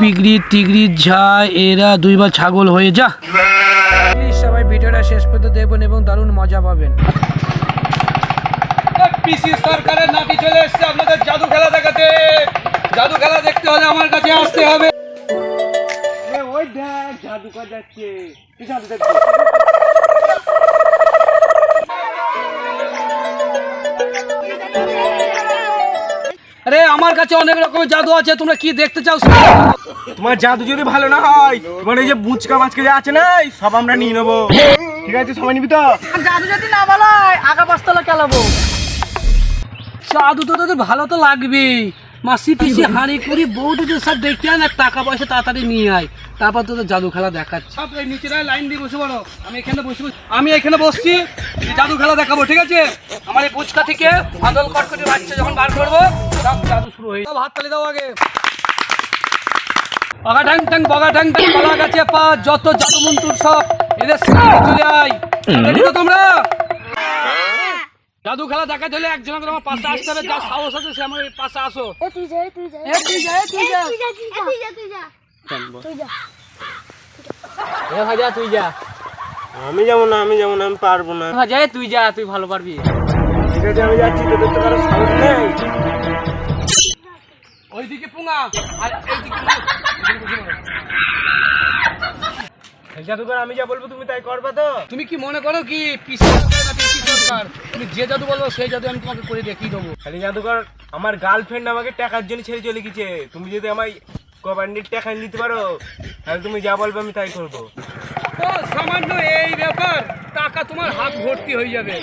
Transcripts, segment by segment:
বিগড়ি টিগড়ি ঝা এরা দুইবার ছাগল হয়ে যা। সবাই ভিডিওটা শেষ পর্যন্ত দেখবেন এবং দারুণ মজা পাবেন। পিসি সরকারের নাতি চলে এসেছে আপনাদের জাদু খেলা দেখাতে। জাদু খেলা দেখতে হলে আমার কাছে আসতে হবে। ওই দেখ জাদুকর যাচ্ছে। আরে আমার কাছে অনেক রকমের জাদু আছে তোমরা কি দেখতে চাও তোমার জাদু যদি ভালো না হয় তোমার এই যে বুচকা মাছকে যে আছে না সব আমরা নিয়ে নেব। ঠিক আছে সবাই নিবি তো? জাদু যদি না ভালো হয় আগা পাঁচতলা কেলাবো জাদু তো তোদের ভালো তো লাগবেই। মাসি পিসি হাঁড়ি কুড়ি বৌদিদের সব দেখতে আন আর টাকা পয়সা তাড়াতাড়ি নিয়ে আয়। তারপর তোদের জাদু খেলা দেখাচ্ছে। সব এই নিচে লাইন দিয়ে বসে পড়ো। আমি এখানে বসে আমি এখানে বসছি জাদু খেলা দেখাবো ঠিক আছে? আমার এই বুচকা থেকে বাদল কটকটি বাচ্চা যখন বার শুরু হয়ে সব হাত তালি দাও আগে। বগা ঢাং ঢাং বগা ঢাং ঢাং কলা গাছে পা যত জাদু মন্ত্র সব এদের সামনে চলে আয়। তো তোমরা। জাদু খেলা দেখাতে হলে একজন করে আমার পাশে আসতে হবে যার সাহস আছে সে আমার পাশে আসো। এ তুই যা তুই যা। এ তুই যা, তুই যা। তুই যা তুই যা তুই যা। তুই যা। এ ভাজা তুই যা। আমি যাব না আমি যাব না আমি পারব না। ভাজা তুই যা তুই ভালো পারবি। ঠিক আছে আমি যাচ্ছি তোদের তো কারও সাহস নেই। ওইদিকে পুঙা আর এইদিকে জাদুকর আমি যা বলব তুমি তাই করবে তো। তুমি কি মনে করো কি পিসি সরকার তুমি যে জাদু বলব সেই জাদু আমি তোমাকে করে দেখিয়ে দেবো। খালি জাদুঘর আমার গার্লফ্রেন্ড আমাকে টাকার জন্য ছেড়ে চলে গেছে। তুমি যদি আমায় কবান্ডির টাকা নিতে পারো তাহলে তুমি যা বলবে আমি তাই করব। সামান্য এই ব্যাপার টাকা তোমার হাত ভর্তি হয়ে যাবে।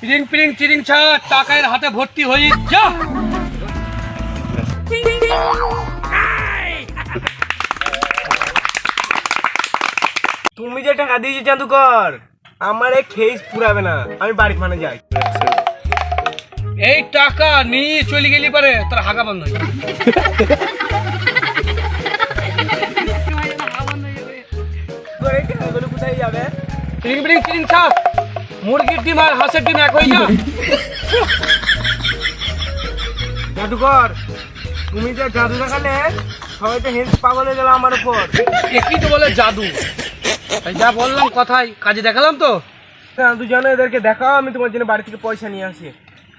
পিরিং পিরিং চিরিং ছা টাকায় হাতে ভর্তি হয়ে যা। তুমি যে টাকা দিয়েছ জাদুকর আমার এই খেয়ে পুরাবে না। আমি বাড়ি মানে যাই। এই টাকা নিয়ে চলে গেলি পারে তোর হাগা বন্ধ হয়ে যাবে। কোথায় যাবে? পিরিং পিরিং চিরিং ছা মুরগির ডিম আর হাঁসের ডিম এক হয়ে যা জাদুকর তুমি যে জাদু দেখালে সবাই তো হেল্প পাগল হয়ে গেল আমার উপর। একই তো বলে জাদু? যা বললাম কথাই কাজে দেখালাম তো? জাদু জানো এদেরকে দেখাও আমি তোমার জন্য বাড়ি থেকে পয়সা নিয়ে আসি।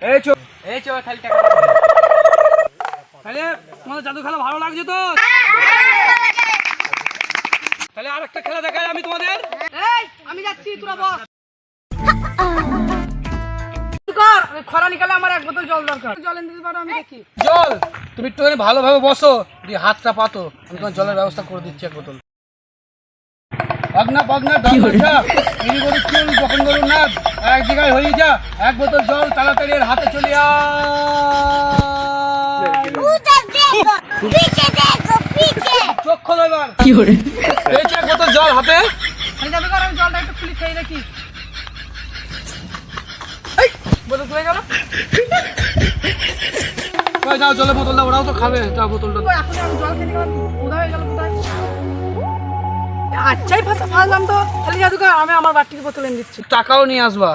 এই চো এই চো খালি টাকা তাহলে তোমাদের জাদু খেলা ভালো লাগছে তো? তাহলে আর একটা খেলা দেখাই আমি তোমাদের। এই আমি যাচ্ছি তোরা বস। খরা নিকালে আমার এক বোতল জল দরকার। জল এনে দিতে পারো আমি দেখি। জল? তুমি একটু ভালোভাবে বসো দিয়ে হাতটা পাতো। আমি তোমার জলের ব্যবস্থা করে দিচ্ছি এক বোতল। পাগনা পাগনা ডাক্তার ইনি গরু চুল যখন গরু না এক জায়গায় হয়ে যা এক বোতল জল তাড়াতাড়ি এর হাতে চলে চোখ খোলো এবার। কি করে এক বোতল জল হাতে। যাবে আমি জলটা একটু খুলে খেয়ে দেখি এই, খুলে গেল। যাও জলের বোতলটা ওরাও তো খাবে। যাও বোতলটা এখন আমি জল খেতে গেলাম কোথায় হয়ে গেল কোথায় আচ্ছাই ফাঁসা ফাঁসলাম তো। খালি জাদুকর আমি আমার বাড়ির বোতল এনে দিচ্ছি। টাকাও নিয়ে আসবা।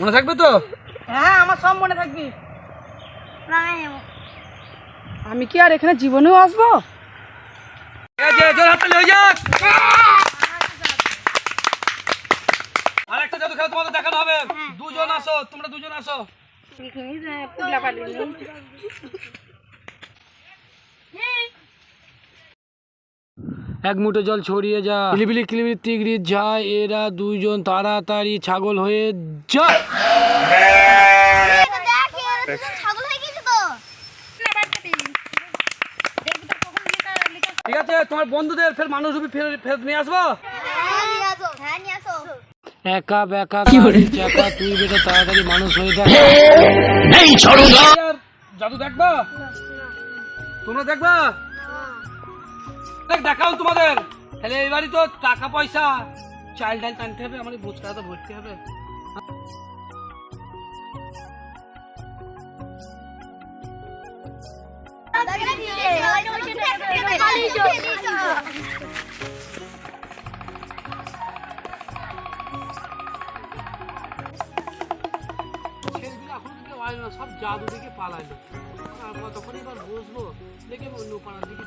মনে থাকবে তো? হ্যাঁ আমার সব মনে থাকবি। আমি কি আর এখানে জীবনেও আসব? এই যে জল হাতে লয়ে যাক আর একটা জাদু খেলা তোমাদের আসো তোমরা দুজন আসো। এক মুঠো জল ছড়িয়ে যা। কিলিবিলি কিলিবিলি তিগড়ি যা এরা দুইজন তাড়াতাড়ি ছাগল হয়ে যা ছাগল হয়ে গেছে তো ঠিক আছে তোমার বন্ধুদের ফের মানুষ রূপে ফের ফেরত নিয়ে আসব হ্যাঁ নিয়ে আসো হ্যাঁ নিয়ে আসো একা বেকা চাকা তুই বেটা তাড়াতাড়ি মানুষ হয়ে যা। আর জাদু দেখবা? তোমরা দেখবা? দেখ দেখাও তোমাদের। তাহলে এইবারই তো টাকা পয়সা। চাল ডাল টানতে হবে আমার বুচকা তো ভর্তি হবে। ছেলেগুলো কেউ না সব জাদু দিকে পালাইলো। আর তখন এবার বসবো দেখে অন্য পাড়ার দিকে